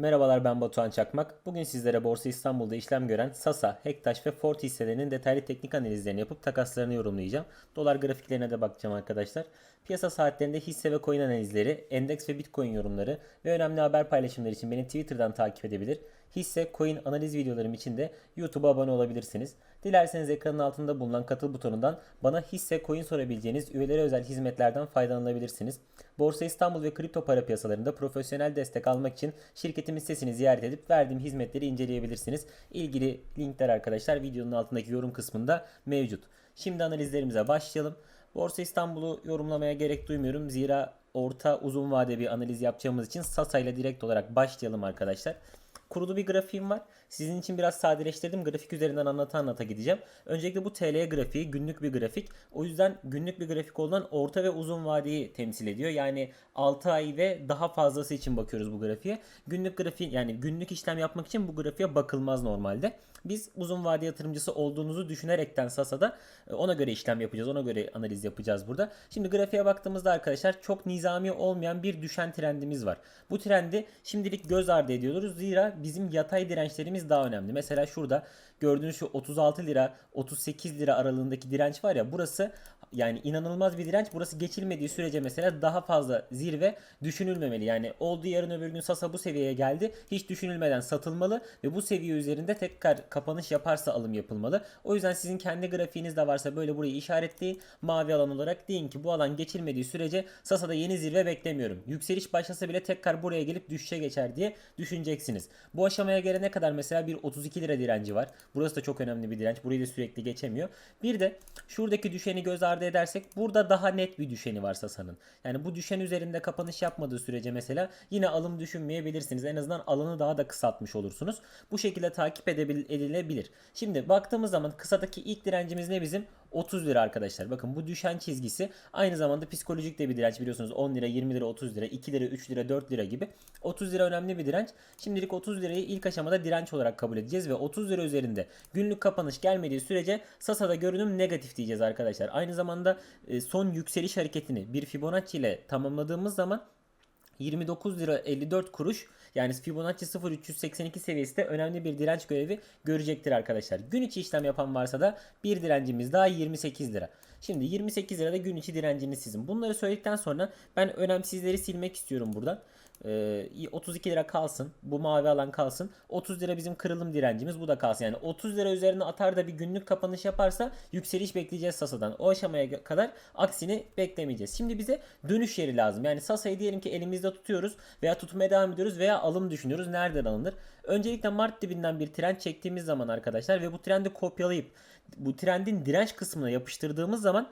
Merhabalar ben Batuhan Çakmak. Bugün sizlere Borsa İstanbul'da işlem gören Sasa, Hektaş ve Ford hisselerinin detaylı teknik analizlerini yapıp takaslarını yorumlayacağım. Dolar grafiklerine de bakacağım arkadaşlar. Piyasa saatlerinde hisse ve coin analizleri, endeks ve bitcoin yorumları ve önemli haber paylaşımları için beni Twitter'dan takip edebilir. Hisse, coin analiz videolarım için de YouTube'a abone olabilirsiniz. Dilerseniz ekranın altında bulunan katıl butonundan bana hisse, coin sorabileceğiniz üyelere özel hizmetlerden faydalanabilirsiniz. Borsa İstanbul ve kripto para piyasalarında profesyonel destek almak için şirketimin sitesini ziyaret edip verdiğim hizmetleri inceleyebilirsiniz. İlgili linkler arkadaşlar videonun altındaki yorum kısmında mevcut. Şimdi analizlerimize başlayalım. Borsa İstanbul'u yorumlamaya gerek duymuyorum. Zira orta uzun vade bir analiz yapacağımız için Sasa ile direkt olarak başlayalım arkadaşlar. Kurulu bir grafiğim var. Sizin için biraz sadeleştirdim. Grafik üzerinden anlata anlata gideceğim. Öncelikle bu TL grafiği günlük bir grafik. O yüzden günlük bir grafik olan orta ve uzun vadeyi temsil ediyor. Yani 6 ay ve daha fazlası için bakıyoruz bu grafiğe. Günlük grafiği yani günlük işlem yapmak için bu grafiğe bakılmaz normalde. Biz uzun vade yatırımcısı olduğunuzu düşünerekten Sasa'da e, ona göre işlem yapacağız. Ona göre analiz yapacağız burada. Şimdi grafiğe baktığımızda arkadaşlar çok nizami olmayan bir düşen trendimiz var. Bu trendi şimdilik göz ardı ediyoruz. Zira bizim yatay dirençlerimiz daha önemli. Mesela şurada gördüğünüz şu 36 lira 38 lira aralığındaki direnç var ya burası yani inanılmaz bir direnç. Burası geçilmediği sürece mesela daha fazla zirve düşünülmemeli. Yani olduğu yarın öbür gün Sasa bu seviyeye geldi. Hiç düşünülmeden satılmalı ve bu seviye üzerinde tekrar kapanış yaparsa alım yapılmalı. O yüzden sizin kendi grafiğiniz de varsa böyle burayı işaretleyin. Mavi alan olarak deyin ki bu alan geçilmediği sürece Sasa'da yeni zirve beklemiyorum. Yükseliş başlasa bile tekrar buraya gelip düşüşe geçer diye düşüneceksiniz. Bu aşamaya gelene kadar mesela bir 32 lira direnci var. Burası da çok önemli bir direnç. Burayı da sürekli geçemiyor. Bir de şuradaki düşeni göz ardı edersek burada daha net bir düşeni var Sasa'nın. Yani bu düşen üzerinde kapanış yapmadığı sürece mesela yine alım düşünmeyebilirsiniz. En azından alanı daha da kısaltmış olursunuz. Bu şekilde takip edilebilir. Şimdi baktığımız zaman kısadaki ilk direncimiz ne bizim? 30 lira arkadaşlar. Bakın bu düşen çizgisi aynı zamanda psikolojik de bir direnç biliyorsunuz. 10 lira, 20 lira, 30 lira, 2 lira, 3 lira, 4 lira gibi. 30 lira önemli bir direnç. Şimdilik 30 lirayı ilk aşamada direnç olarak kabul edeceğiz ve 30 lira üzerinde günlük kapanış gelmediği sürece Sasa'da görünüm negatif diyeceğiz arkadaşlar. Aynı zamanda e, son yükseliş hareketini bir Fibonacci ile tamamladığımız zaman 29 lira 54 kuruş yani Fibonacci 0382 seviyesi de önemli bir direnç görevi görecektir arkadaşlar. Gün içi işlem yapan varsa da bir direncimiz daha 28 lira. Şimdi 28 lirada gün içi direnciniz sizin. Bunları söyledikten sonra ben önemsizleri silmek istiyorum buradan. Ee, 32 lira kalsın. Bu mavi alan kalsın. 30 lira bizim kırılım direncimiz. Bu da kalsın. Yani 30 lira üzerine atar da bir günlük kapanış yaparsa yükseliş bekleyeceğiz Sasa'dan. O aşamaya kadar aksini beklemeyeceğiz. Şimdi bize dönüş yeri lazım. Yani Sasa'yı diyelim ki elimizde tutuyoruz veya tutmaya devam ediyoruz veya alım düşünüyoruz. Nereden alınır? Öncelikle Mart dibinden bir trend çektiğimiz zaman arkadaşlar ve bu trendi kopyalayıp bu trendin direnç kısmına yapıştırdığımız zaman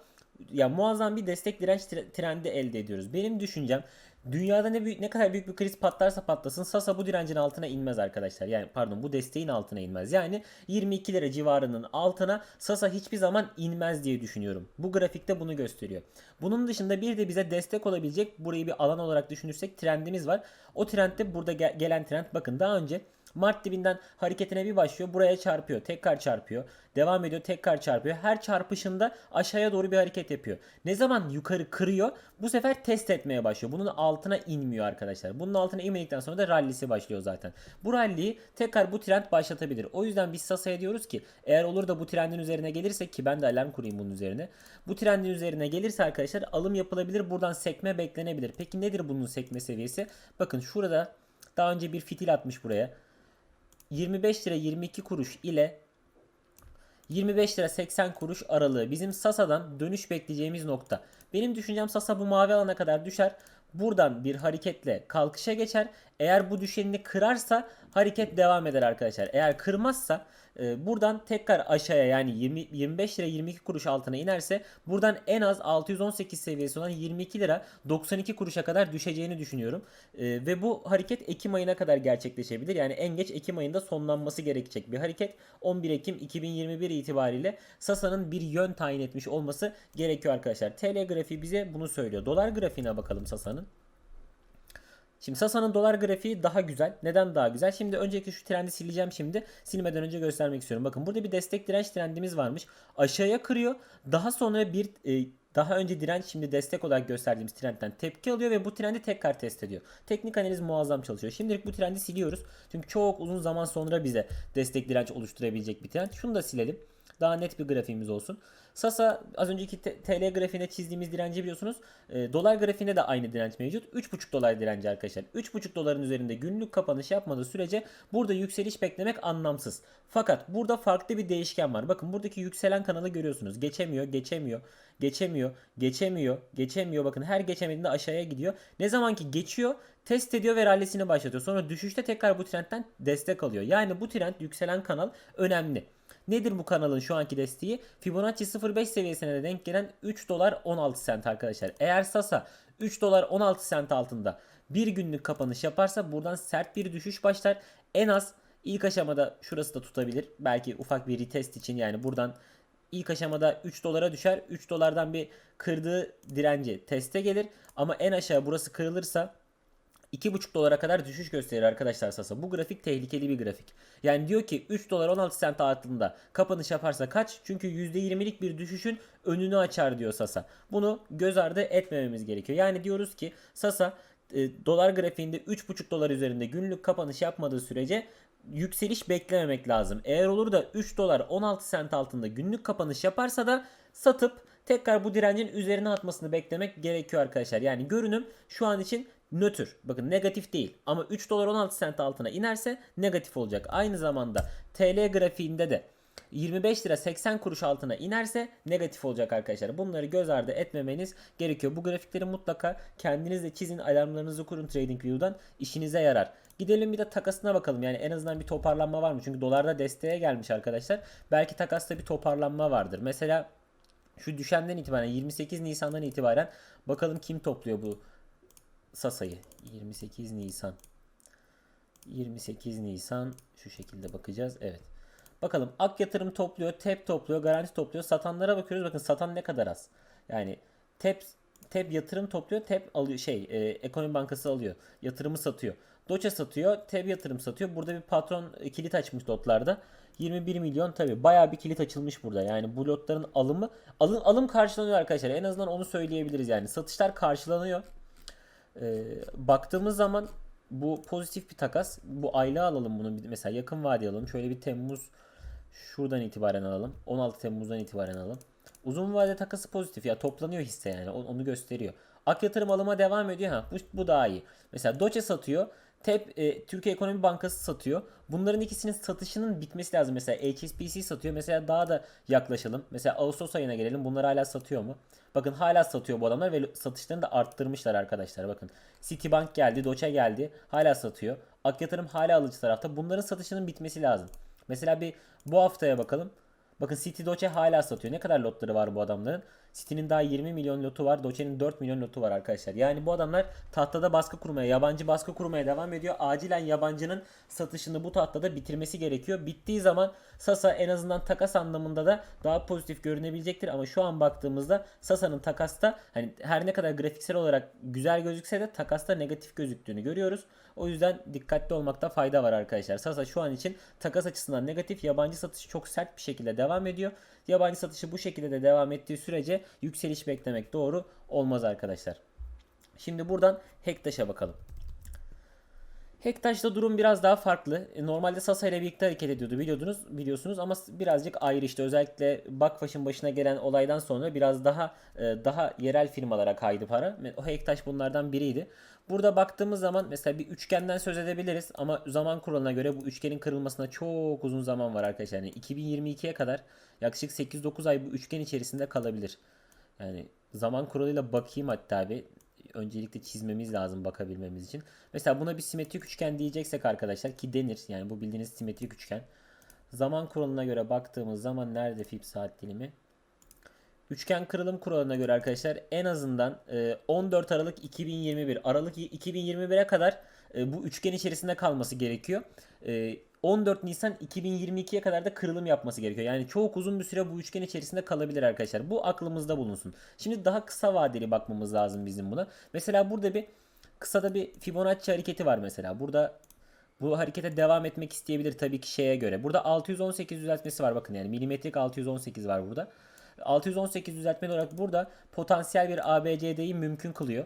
ya muazzam bir destek direnç tre- trendi elde ediyoruz. Benim düşüncem dünyada ne büyük ne kadar büyük bir kriz patlarsa patlasın Sasa bu direncin altına inmez arkadaşlar. Yani pardon bu desteğin altına inmez. Yani 22 lira civarının altına Sasa hiçbir zaman inmez diye düşünüyorum. Bu grafikte bunu gösteriyor. Bunun dışında bir de bize destek olabilecek burayı bir alan olarak düşünürsek trendimiz var. O trendde burada ge- gelen trend bakın daha önce Mart dibinden hareketine bir başlıyor. Buraya çarpıyor. Tekrar çarpıyor. Devam ediyor. Tekrar çarpıyor. Her çarpışında aşağıya doğru bir hareket yapıyor. Ne zaman yukarı kırıyor bu sefer test etmeye başlıyor. Bunun altına inmiyor arkadaşlar. Bunun altına inmedikten sonra da rallisi başlıyor zaten. Bu ralliyi tekrar bu trend başlatabilir. O yüzden biz Sasa'ya diyoruz ki eğer olur da bu trendin üzerine gelirse ki ben de alarm kurayım bunun üzerine. Bu trendin üzerine gelirse arkadaşlar alım yapılabilir. Buradan sekme beklenebilir. Peki nedir bunun sekme seviyesi? Bakın şurada daha önce bir fitil atmış buraya. 25 lira 22 kuruş ile 25 lira 80 kuruş aralığı bizim Sasa'dan dönüş bekleyeceğimiz nokta. Benim düşüncem Sasa bu mavi alana kadar düşer. Buradan bir hareketle kalkışa geçer. Eğer bu düşenini kırarsa hareket devam eder arkadaşlar. Eğer kırmazsa e, buradan tekrar aşağıya yani 20, 25 lira 22 kuruş altına inerse buradan en az 618 seviyesi olan 22 lira 92 kuruşa kadar düşeceğini düşünüyorum. E, ve bu hareket Ekim ayına kadar gerçekleşebilir. Yani en geç Ekim ayında sonlanması gerekecek bir hareket. 11 Ekim 2021 itibariyle Sasa'nın bir yön tayin etmiş olması gerekiyor arkadaşlar. TL grafiği bize bunu söylüyor. Dolar grafiğine bakalım Sasa'nın. Şimdi Sasa'nın dolar grafiği daha güzel. Neden daha güzel? Şimdi önceki şu trendi sileceğim şimdi. Silmeden önce göstermek istiyorum. Bakın burada bir destek direnç trendimiz varmış. Aşağıya kırıyor. Daha sonra bir e, daha önce direnç şimdi destek olarak gösterdiğimiz trendten tepki alıyor ve bu trendi tekrar test ediyor. Teknik analiz muazzam çalışıyor. Şimdilik bu trendi siliyoruz. Çünkü çok uzun zaman sonra bize destek direnç oluşturabilecek bir trend. Şunu da silelim. Daha net bir grafiğimiz olsun. Sasa az önceki TL grafiğinde çizdiğimiz direnci biliyorsunuz. E, dolar grafiğinde de aynı direnç mevcut. 3.5 dolar direnci arkadaşlar. 3.5 doların üzerinde günlük kapanış yapmadığı sürece burada yükseliş beklemek anlamsız. Fakat burada farklı bir değişken var. Bakın buradaki yükselen kanalı görüyorsunuz. Geçemiyor, geçemiyor, geçemiyor, geçemiyor, geçemiyor. Bakın her geçemediğinde aşağıya gidiyor. Ne zaman ki geçiyor test ediyor ve rallisini başlatıyor. Sonra düşüşte tekrar bu trendten destek alıyor. Yani bu trend yükselen kanal önemli. Nedir bu kanalın şu anki desteği? Fibonacci 0.5 seviyesine de denk gelen 3 dolar 16 sent arkadaşlar. Eğer Sasa 3 dolar 16 sent altında bir günlük kapanış yaparsa buradan sert bir düşüş başlar. En az ilk aşamada şurası da tutabilir. Belki ufak bir retest için yani buradan ilk aşamada 3 dolara düşer. 3 dolardan bir kırdığı direnci teste gelir. Ama en aşağı burası kırılırsa 2,5 dolara kadar düşüş gösterir arkadaşlar Sasa. Bu grafik tehlikeli bir grafik. Yani diyor ki 3 dolar 16 sent altında kapanış yaparsa kaç? Çünkü %20'lik bir düşüşün önünü açar diyor Sasa. Bunu göz ardı etmememiz gerekiyor. Yani diyoruz ki Sasa e, dolar grafiğinde 3,5 dolar üzerinde günlük kapanış yapmadığı sürece yükseliş beklememek lazım. Eğer olur da 3 dolar 16 sent altında günlük kapanış yaparsa da satıp tekrar bu direncin üzerine atmasını beklemek gerekiyor arkadaşlar. Yani görünüm şu an için nötr. Bakın negatif değil ama 3 dolar 16 sent altına inerse negatif olacak. Aynı zamanda TL grafiğinde de 25 lira 80 kuruş altına inerse negatif olacak arkadaşlar. Bunları göz ardı etmemeniz gerekiyor. Bu grafikleri mutlaka kendiniz de çizin, alarmlarınızı kurun TradingView'dan işinize yarar. Gidelim bir de takasına bakalım. Yani en azından bir toparlanma var mı? Çünkü dolarda desteğe gelmiş arkadaşlar. Belki takasta bir toparlanma vardır. Mesela şu düşenden itibaren 28 Nisan'dan itibaren bakalım kim topluyor bu Sasa'yı. 28 Nisan. 28 Nisan şu şekilde bakacağız. Evet. Bakalım Ak Yatırım topluyor, TEP topluyor, Garanti topluyor. Satanlara bakıyoruz. Bakın satan ne kadar az. Yani TEP TEP yatırım topluyor, TEP alıyor şey, e, Ekonomi Bankası alıyor. Yatırımı satıyor. Doçe satıyor, TEP yatırım satıyor. Burada bir patron e, kilit açmış lotlarda. 21 milyon tabi bayağı bir kilit açılmış burada. Yani bu lotların alımı alım, alım karşılanıyor arkadaşlar. En azından onu söyleyebiliriz yani. Satışlar karşılanıyor. Ee, baktığımız zaman bu pozitif bir takas. Bu aylığı alalım bunu. Mesela yakın vade alalım. Şöyle bir Temmuz şuradan itibaren alalım. 16 Temmuz'dan itibaren alalım. Uzun vade takası pozitif ya toplanıyor hisse yani onu gösteriyor. Ak yatırım alıma devam ediyor ha bu, bu daha iyi. Mesela Doçe satıyor. TEP e, Türkiye Ekonomi Bankası satıyor. Bunların ikisinin satışının bitmesi lazım. Mesela HSBC satıyor. Mesela daha da yaklaşalım. Mesela Ağustos ayına gelelim. Bunlar hala satıyor mu? Bakın hala satıyor bu adamlar ve satışlarını da arttırmışlar arkadaşlar. Bakın Citibank geldi, Doçe geldi. Hala satıyor. Ak yatırım hala alıcı tarafta. Bunların satışının bitmesi lazım. Mesela bir bu haftaya bakalım. Bakın City Doce hala satıyor. Ne kadar lotları var bu adamların? City'nin daha 20 milyon lotu var. Doce'nin 4 milyon lotu var arkadaşlar. Yani bu adamlar tahtada baskı kurmaya, yabancı baskı kurmaya devam ediyor. Acilen yabancının satışını bu tahtada bitirmesi gerekiyor. Bittiği zaman Sasa en azından takas anlamında da daha pozitif görünebilecektir. Ama şu an baktığımızda Sasa'nın takasta hani her ne kadar grafiksel olarak güzel gözükse de takasta negatif gözüktüğünü görüyoruz. O yüzden dikkatli olmakta fayda var arkadaşlar. Sasa şu an için takas açısından negatif. Yabancı satışı çok sert bir şekilde devam ediyor. Yabancı satışı bu şekilde de devam ettiği sürece yükseliş beklemek doğru olmaz arkadaşlar. Şimdi buradan Hektaş'a bakalım. Hektaş'ta durum biraz daha farklı. E, Normalde Sasa ile birlikte hareket ediyordu biliyordunuz, biliyorsunuz ama birazcık ayrı işte özellikle Bakfaş'ın başına gelen olaydan sonra biraz daha e, daha yerel firmalara kaydı para. O Hektaş bunlardan biriydi. Burada baktığımız zaman mesela bir üçgenden söz edebiliriz ama zaman kuralına göre bu üçgenin kırılmasına çok uzun zaman var arkadaşlar. Yani 2022'ye kadar yaklaşık 8-9 ay bu üçgen içerisinde kalabilir. Yani zaman kuralıyla bakayım hatta bir öncelikle çizmemiz lazım bakabilmemiz için. Mesela buna bir simetrik üçgen diyeceksek arkadaşlar ki denir. Yani bu bildiğiniz simetrik üçgen. Zaman kuralına göre baktığımız zaman nerede fib saat dilimi? Üçgen kırılım kuralına göre arkadaşlar en azından e, 14 Aralık 2021 Aralık 2021'e kadar e, bu üçgen içerisinde kalması gerekiyor. E, 14 Nisan 2022'ye kadar da kırılım yapması gerekiyor. Yani çok uzun bir süre bu üçgen içerisinde kalabilir arkadaşlar. Bu aklımızda bulunsun. Şimdi daha kısa vadeli bakmamız lazım bizim buna. Mesela burada bir kısada bir Fibonacci hareketi var mesela. Burada bu harekete devam etmek isteyebilir tabii ki şeye göre. Burada 618 düzeltmesi var bakın yani milimetrik 618 var burada. 618 düzeltmeli olarak burada potansiyel bir ABCD'yi mümkün kılıyor.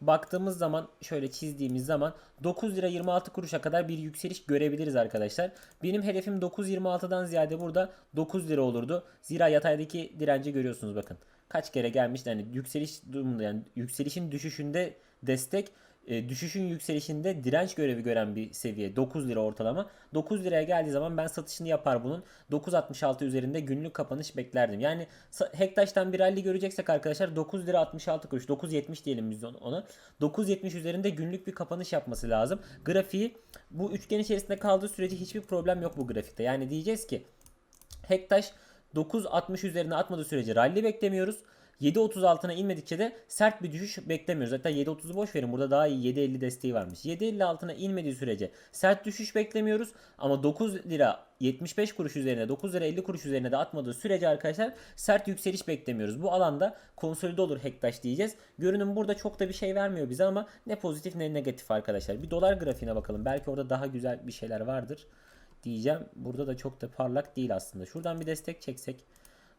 Baktığımız zaman şöyle çizdiğimiz zaman 9 lira 26 kuruşa kadar bir yükseliş görebiliriz arkadaşlar. Benim hedefim 9.26'dan ziyade burada 9 lira olurdu. Zira yataydaki direnci görüyorsunuz bakın. Kaç kere gelmiş yani yükseliş durumunda yani yükselişin düşüşünde destek e, düşüşün yükselişinde direnç görevi gören bir seviye 9 lira ortalama. 9 liraya geldiği zaman ben satışını yapar bunun. 9.66 üzerinde günlük kapanış beklerdim. Yani Hektaş'tan bir rally göreceksek arkadaşlar 9 lira 66 kuruş 9.70 diyelim biz on- ona. 9.70 üzerinde günlük bir kapanış yapması lazım. Grafiği bu üçgen içerisinde kaldığı sürece hiçbir problem yok bu grafikte. Yani diyeceğiz ki Hektaş 9.60 üzerine atmadığı sürece rally beklemiyoruz. 7.30 altına inmedikçe de sert bir düşüş beklemiyoruz. Hatta 7.30'u boş verin. Burada daha iyi 7.50 desteği varmış. 7.50 altına inmediği sürece sert düşüş beklemiyoruz. Ama 9 lira 75 kuruş üzerine 9 lira 50 kuruş üzerine de atmadığı sürece arkadaşlar sert yükseliş beklemiyoruz. Bu alanda konsolide olur Hektaş diyeceğiz. Görünüm burada çok da bir şey vermiyor bize ama ne pozitif ne negatif arkadaşlar. Bir dolar grafiğine bakalım. Belki orada daha güzel bir şeyler vardır diyeceğim. Burada da çok da parlak değil aslında. Şuradan bir destek çeksek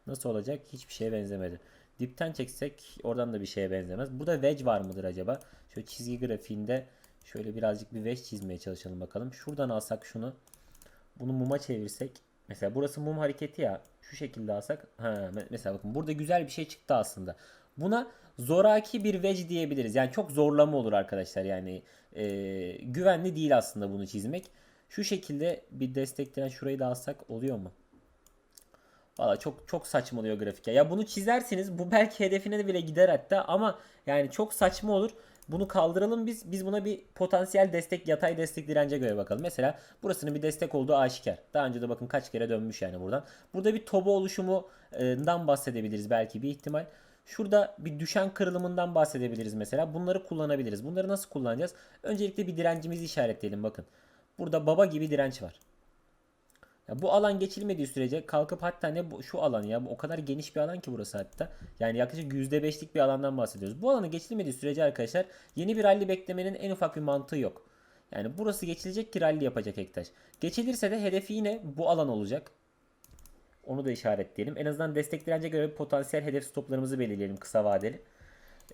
nasıl olacak? Hiçbir şeye benzemedi. Dipten çeksek oradan da bir şeye benzemez. Burada wedge var mıdır acaba? Şöyle çizgi grafiğinde şöyle birazcık bir wedge çizmeye çalışalım bakalım. Şuradan alsak şunu. Bunu muma çevirsek. Mesela burası mum hareketi ya. Şu şekilde alsak. Ha, me- mesela bakın burada güzel bir şey çıktı aslında. Buna zoraki bir wedge diyebiliriz. Yani çok zorlama olur arkadaşlar. Yani e, güvenli değil aslında bunu çizmek. Şu şekilde bir destekleyen şurayı da alsak oluyor mu? Valla çok çok saçmalıyor grafik ya. Ya bunu çizerseniz bu belki hedefine de bile gider hatta ama yani çok saçma olur. Bunu kaldıralım biz. Biz buna bir potansiyel destek, yatay destek dirence göre bakalım. Mesela burasının bir destek olduğu aşikar. Daha önce de bakın kaç kere dönmüş yani buradan. Burada bir toba oluşumundan bahsedebiliriz belki bir ihtimal. Şurada bir düşen kırılımından bahsedebiliriz mesela. Bunları kullanabiliriz. Bunları nasıl kullanacağız? Öncelikle bir direncimizi işaretleyelim bakın. Burada baba gibi direnç var. Ya bu alan geçilmediği sürece kalkıp hatta ne bu, şu alan ya bu o kadar geniş bir alan ki burası hatta. Yani yaklaşık %5'lik bir alandan bahsediyoruz. Bu alanı geçilmediği sürece arkadaşlar yeni bir rally beklemenin en ufak bir mantığı yok. Yani burası geçilecek ki rally yapacak Hektaş. Geçilirse de hedefi yine bu alan olacak. Onu da işaretleyelim. En azından destek dirence göre potansiyel hedef stoplarımızı belirleyelim kısa vadeli.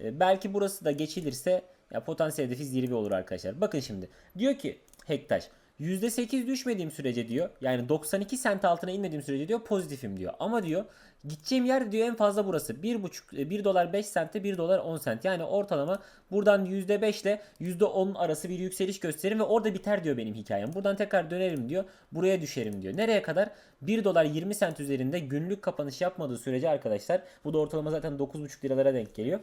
Ee, belki burası da geçilirse ya potansiyel hedefi zirve olur arkadaşlar. Bakın şimdi. Diyor ki Hektaş %8 düşmediğim sürece diyor. Yani 92 sent altına inmediğim sürece diyor pozitifim diyor. Ama diyor gideceğim yer diyor en fazla burası. 1,5 1 dolar 5 sente 1 dolar 10 sent. Yani ortalama buradan %5 ile %10 arası bir yükseliş gösterin ve orada biter diyor benim hikayem. Buradan tekrar dönerim diyor. Buraya düşerim diyor. Nereye kadar? 1 dolar 20 sent üzerinde günlük kapanış yapmadığı sürece arkadaşlar bu da ortalama zaten 9,5 liralara denk geliyor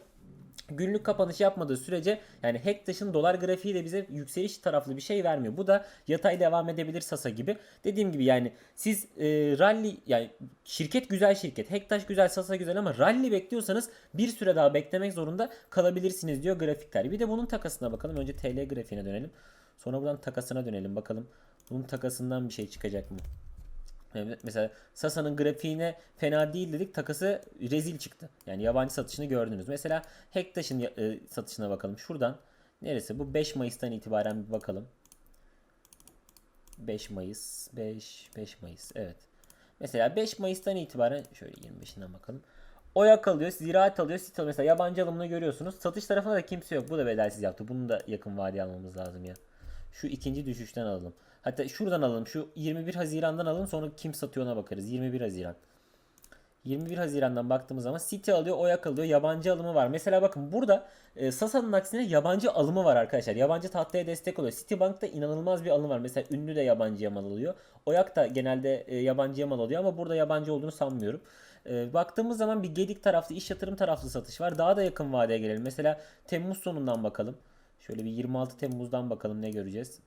günlük kapanış yapmadığı sürece yani Hektaş'ın dolar grafiği de bize yükseliş taraflı bir şey vermiyor. Bu da yatay devam edebilir Sasa gibi. Dediğim gibi yani siz e, rally yani şirket güzel şirket. Hektaş güzel, Sasa güzel ama rally bekliyorsanız bir süre daha beklemek zorunda kalabilirsiniz diyor grafikler. Bir de bunun takasına bakalım. Önce TL grafiğine dönelim. Sonra buradan takasına dönelim bakalım. Bunun takasından bir şey çıkacak mı? Mesela Sasa'nın grafiğine fena değil dedik takası rezil çıktı. Yani yabancı satışını gördünüz. Mesela Hektaş'ın e, satışına bakalım. Şuradan neresi? Bu 5 Mayıs'tan itibaren bir bakalım. 5 Mayıs, 5, 5 Mayıs. Evet. Mesela 5 Mayıs'tan itibaren şöyle 25'inden bakalım. Oyak alıyor, ziraat alıyor, sit alıyor. Mesela yabancı alımını görüyorsunuz. Satış tarafında da kimse yok. Bu da bedelsiz yaptı. Bunu da yakın vadeye almamız lazım ya. Şu ikinci düşüşten alalım. Hatta şuradan alalım. Şu 21 Haziran'dan alalım. Sonra kim satıyor ona bakarız. 21 Haziran. 21 Haziran'dan baktığımız zaman City alıyor, Oyak alıyor, yabancı alımı var. Mesela bakın burada e, Sasa'nın aksine yabancı alımı var arkadaşlar. Yabancı tahtaya destek oluyor. Citibank'ta inanılmaz bir alım var. Mesela ünlü de yabancıya mal alıyor. Oyak da genelde e, yabancıya mal alıyor ama burada yabancı olduğunu sanmıyorum. E, baktığımız zaman bir Gedik taraflı, iş yatırım taraflı satış var. Daha da yakın vadeye gelelim. Mesela Temmuz sonundan bakalım. Şöyle bir 26 Temmuz'dan bakalım ne göreceğiz.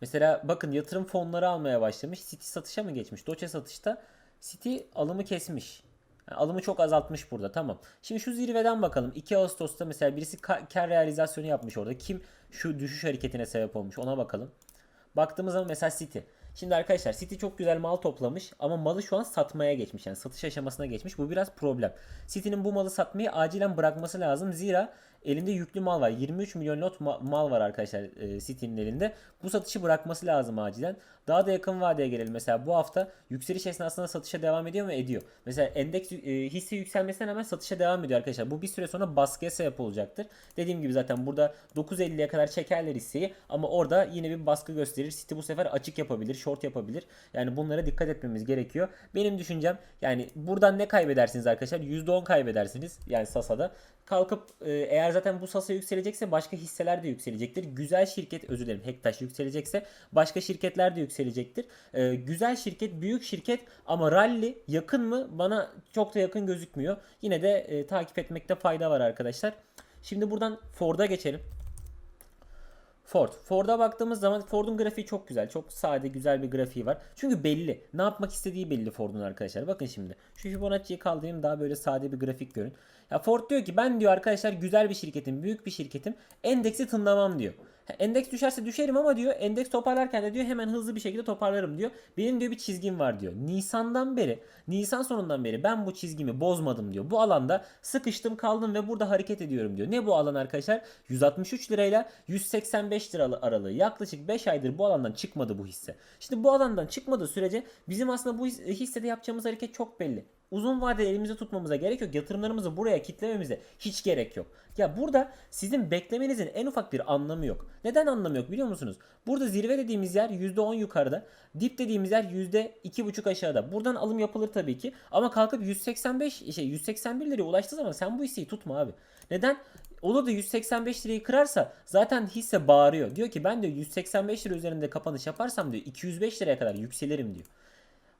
Mesela bakın yatırım fonları almaya başlamış. City satışa mı geçmiş? Doçe satışta City alımı kesmiş. Yani alımı çok azaltmış burada tamam. Şimdi şu zirveden bakalım. 2 Ağustos'ta mesela birisi ka- kar realizasyonu yapmış orada. Kim şu düşüş hareketine sebep olmuş ona bakalım. Baktığımız zaman mesela City. Şimdi arkadaşlar City çok güzel mal toplamış ama malı şu an satmaya geçmiş. Yani satış aşamasına geçmiş. Bu biraz problem. City'nin bu malı satmayı acilen bırakması lazım. Zira elinde yüklü mal var. 23 milyon lot ma- mal var arkadaşlar e, City'nin elinde. Bu satışı bırakması lazım acilen. Daha da yakın vadeye gelelim. Mesela bu hafta yükseliş esnasında satışa devam ediyor mu? Ediyor. Mesela endeks e, hisse yükselmesine rağmen satışa devam ediyor arkadaşlar. Bu bir süre sonra baskıya sebep olacaktır. Dediğim gibi zaten burada 9.50'ye kadar çekerler hisseyi ama orada yine bir baskı gösterir. City bu sefer açık yapabilir, short yapabilir. Yani bunlara dikkat etmemiz gerekiyor. Benim düşüncem yani buradan ne kaybedersiniz arkadaşlar? %10 kaybedersiniz yani Sasa'da. Kalkıp e, eğer zaten bu Sasa yükselecekse başka hisseler de yükselecektir. Güzel şirket özür dilerim Hektaş yükselecekse başka şirketler de yükselecektir. E, güzel şirket, büyük şirket ama rally yakın mı? Bana çok da yakın gözükmüyor. Yine de e, takip etmekte fayda var arkadaşlar. Şimdi buradan Ford'a geçelim. Ford. Ford'a baktığımız zaman Ford'un grafiği çok güzel. Çok sade, güzel bir grafiği var. Çünkü belli. Ne yapmak istediği belli Ford'un arkadaşlar. Bakın şimdi. Şu Fibonacci'yi kaldırayım daha böyle sade bir grafik görün. Ya Ford diyor ki ben diyor arkadaşlar güzel bir şirketim, büyük bir şirketim. Endeksi tınlamam diyor. Endeks düşerse düşerim ama diyor endeks toparlarken de diyor hemen hızlı bir şekilde toparlarım diyor. Benim diyor bir çizgim var diyor. Nisan'dan beri, Nisan sonundan beri ben bu çizgimi bozmadım diyor. Bu alanda sıkıştım kaldım ve burada hareket ediyorum diyor. Ne bu alan arkadaşlar? 163 lirayla 185 lira aralığı. Yaklaşık 5 aydır bu alandan çıkmadı bu hisse. Şimdi bu alandan çıkmadığı sürece bizim aslında bu his- hissede yapacağımız hareket çok belli. Uzun vadede elimizde tutmamıza gerek yok. Yatırımlarımızı buraya kitlememize hiç gerek yok. Ya burada sizin beklemenizin en ufak bir anlamı yok. Neden anlamı yok biliyor musunuz? Burada zirve dediğimiz yer %10 yukarıda. Dip dediğimiz yer %2,5 aşağıda. Buradan alım yapılır tabii ki. Ama kalkıp 185 şey 181 liraya ulaştığı zaman sen bu hisseyi tutma abi. Neden? Olur da 185 lirayı kırarsa zaten hisse bağırıyor. Diyor ki ben diyor 185 lira üzerinde kapanış yaparsam diyor 205 liraya kadar yükselirim diyor.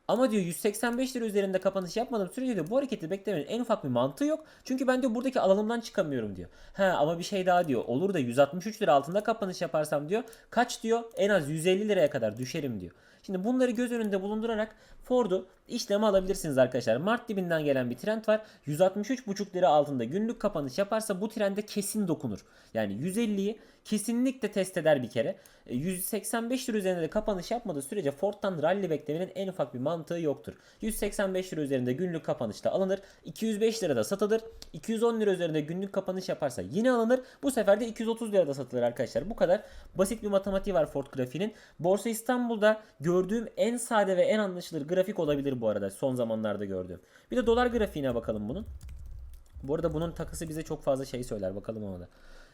Ama diyor 185 lira üzerinde kapanış yapmadığım sürece diyor bu hareketi beklemenin en ufak bir mantığı yok. Çünkü ben diyor buradaki alanımdan çıkamıyorum diyor. He ama bir şey daha diyor. Olur da 163 lira altında kapanış yaparsam diyor kaç diyor en az 150 liraya kadar düşerim diyor. Şimdi bunları göz önünde bulundurarak Ford'u işleme alabilirsiniz arkadaşlar. Mart dibinden gelen bir trend var. 163,5 lira altında günlük kapanış yaparsa bu trende kesin dokunur. Yani 150'yi kesinlikle test eder bir kere. E, 185 lira üzerinde de kapanış yapmadığı sürece Ford'dan rally beklemenin en ufak bir mantığı yoktur. 185 lira üzerinde günlük kapanışta alınır. 205 lirada satılır. 210 lira üzerinde günlük kapanış yaparsa yine alınır. Bu sefer de 230 lirada satılır arkadaşlar. Bu kadar basit bir matematiği var Ford grafiğinin. Borsa İstanbul'da gördüğüm en sade ve en anlaşılır grafik olabilir bu arada son zamanlarda gördüğüm. Bir de dolar grafiğine bakalım bunun. Bu arada bunun takısı bize çok fazla şey söyler. Bakalım ona da.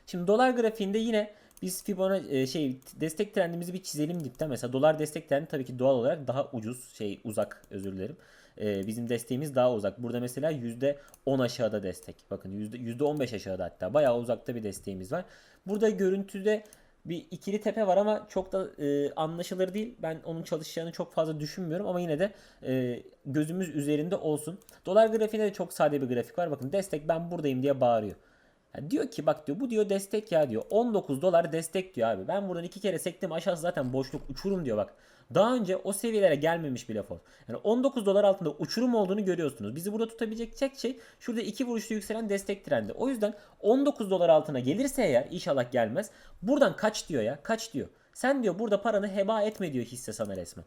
Şimdi dolar grafiğinde yine biz Fibonacci e, şey destek trendimizi bir çizelim dipten. Mesela dolar destek trendi tabii ki doğal olarak daha ucuz şey uzak özür dilerim. E, bizim desteğimiz daha uzak. Burada mesela %10 aşağıda destek. Bakın yüzde 15 aşağıda hatta. Bayağı uzakta bir desteğimiz var. Burada görüntüde bir ikili tepe var ama çok da e, anlaşılır değil. Ben onun çalışacağını çok fazla düşünmüyorum ama yine de e, gözümüz üzerinde olsun. Dolar grafiğinde de çok sade bir grafik var. Bakın destek ben buradayım diye bağırıyor. Ya diyor ki bak diyor bu diyor destek ya diyor. 19 dolar destek diyor abi. Ben buradan iki kere sektim aşağısı zaten boşluk uçurum diyor bak. Daha önce o seviyelere gelmemiş bile Ford. Yani 19 dolar altında uçurum olduğunu görüyorsunuz. Bizi burada tutabilecek tek şey şurada iki vuruşlu yükselen destek trendi. O yüzden 19 dolar altına gelirse eğer inşallah gelmez. Buradan kaç diyor ya kaç diyor. Sen diyor burada paranı heba etme diyor hisse sana resmen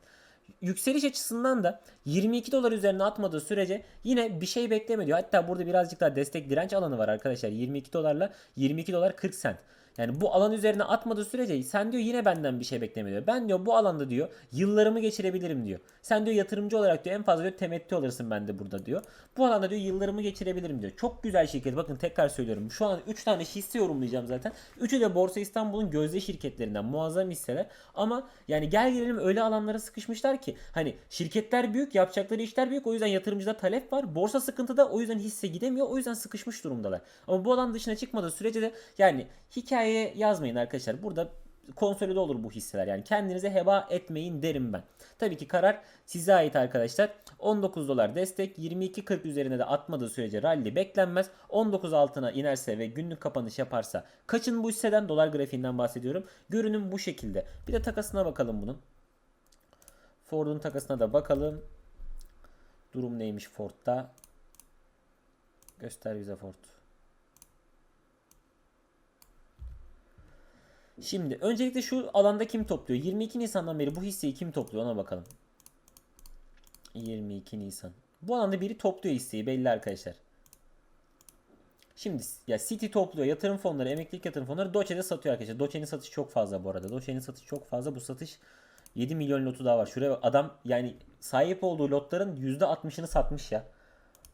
yükseliş açısından da 22 dolar üzerine atmadığı sürece yine bir şey bekleme diyor. Hatta burada birazcık daha destek direnç alanı var arkadaşlar. 22 dolarla 22 dolar 40 sent. Yani bu alan üzerine atmadığı sürece sen diyor yine benden bir şey bekleme diyor. Ben diyor bu alanda diyor yıllarımı geçirebilirim diyor. Sen diyor yatırımcı olarak diyor en fazla diyor temettü alırsın bende burada diyor. Bu alanda diyor yıllarımı geçirebilirim diyor. Çok güzel şirket. Bakın tekrar söylüyorum. Şu an 3 tane hisse yorumlayacağım zaten. Üçü de Borsa İstanbul'un gözde şirketlerinden muazzam hisseler. Ama yani gel gelelim öyle alanlara sıkışmışlar ki hani şirketler büyük, yapacakları işler büyük. O yüzden yatırımcıda talep var. Borsa sıkıntıda o yüzden hisse gidemiyor. O yüzden sıkışmış durumdalar. Ama bu alan dışına çıkmadığı sürece de yani hikaye yazmayın arkadaşlar. Burada konsolide olur bu hisseler. Yani kendinize heba etmeyin derim ben. Tabii ki karar size ait arkadaşlar. 19 dolar destek 22.40 üzerine de atmadığı sürece rally beklenmez. 19 altına inerse ve günlük kapanış yaparsa kaçın bu hisseden dolar grafiğinden bahsediyorum. Görünüm bu şekilde. Bir de takasına bakalım bunun. Ford'un takasına da bakalım. Durum neymiş Ford'da? Göster bize Ford. Şimdi öncelikle şu alanda kim topluyor? 22 Nisan'dan beri bu hisseyi kim topluyor ona bakalım. 22 Nisan. Bu alanda biri topluyor hisseyi belli arkadaşlar. Şimdi ya City topluyor yatırım fonları, emeklilik yatırım fonları Doge'de satıyor arkadaşlar. Doge'nin satışı çok fazla bu arada. Doge'nin satışı çok fazla. Bu satış 7 milyon lotu daha var. Şuraya adam yani sahip olduğu lotların %60'ını satmış ya.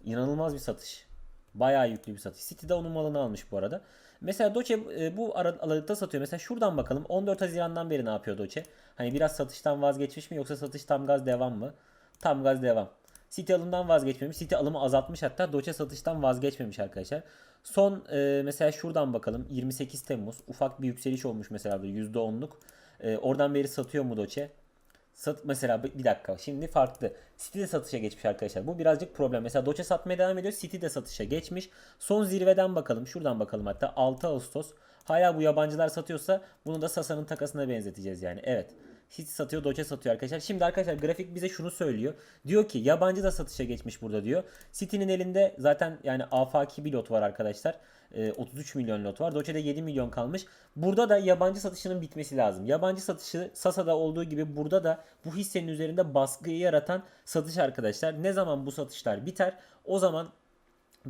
İnanılmaz bir satış. Bayağı yüklü bir satış. City de onun malını almış bu arada. Mesela Doge e, bu ara- aralıkta satıyor. Mesela şuradan bakalım. 14 Haziran'dan beri ne yapıyor Doge? Hani biraz satıştan vazgeçmiş mi yoksa satış tam gaz devam mı? Tam gaz devam. City alımdan vazgeçmemiş. City alımı azaltmış hatta Doge satıştan vazgeçmemiş arkadaşlar. Son e, mesela şuradan bakalım. 28 Temmuz ufak bir yükseliş olmuş mesela böyle %10'luk. E, oradan beri satıyor mu Doge? Sat, mesela bir dakika şimdi farklı. City de satışa geçmiş arkadaşlar. Bu birazcık problem. Mesela Doge satmaya devam ediyor. City de satışa geçmiş. Son zirveden bakalım. Şuradan bakalım hatta 6 Ağustos. Hala bu yabancılar satıyorsa bunu da Sasa'nın takasına benzeteceğiz yani. Evet. City satıyor, Doge satıyor arkadaşlar. Şimdi arkadaşlar grafik bize şunu söylüyor. Diyor ki yabancı da satışa geçmiş burada diyor. City'nin elinde zaten yani afaki bir lot var arkadaşlar. Ee, 33 milyon lot var. Doge'de 7 milyon kalmış. Burada da yabancı satışının bitmesi lazım. Yabancı satışı Sasa'da olduğu gibi burada da bu hissenin üzerinde baskıyı yaratan satış arkadaşlar. Ne zaman bu satışlar biter? O zaman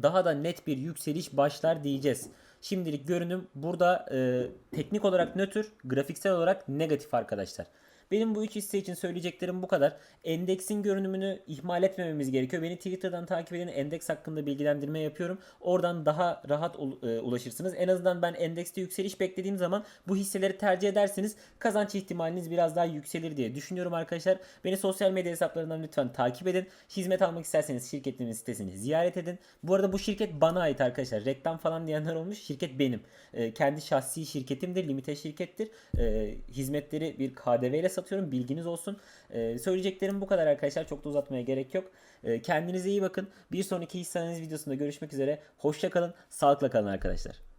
daha da net bir yükseliş başlar diyeceğiz. Şimdilik görünüm burada e, teknik olarak nötr, grafiksel olarak negatif arkadaşlar. Benim bu üç hisse için söyleyeceklerim bu kadar. Endeksin görünümünü ihmal etmememiz gerekiyor. Beni Twitter'dan takip edin. Endeks hakkında bilgilendirme yapıyorum. Oradan daha rahat e, ulaşırsınız. En azından ben endekste yükseliş beklediğim zaman bu hisseleri tercih ederseniz kazanç ihtimaliniz biraz daha yükselir diye düşünüyorum arkadaşlar. Beni sosyal medya hesaplarından lütfen takip edin. Hizmet almak isterseniz şirketimin sitesini ziyaret edin. Bu arada bu şirket bana ait arkadaşlar. Reklam falan diyenler olmuş. Şirket benim. E, kendi şahsi şirketimdir. Limite şirkettir. E, hizmetleri bir KDV ile satıyorum. Bilginiz olsun. E, söyleyeceklerim bu kadar arkadaşlar. Çok da uzatmaya gerek yok. E, kendinize iyi bakın. Bir sonraki hisse videosunda görüşmek üzere. Hoşça kalın. Sağlıkla kalın arkadaşlar.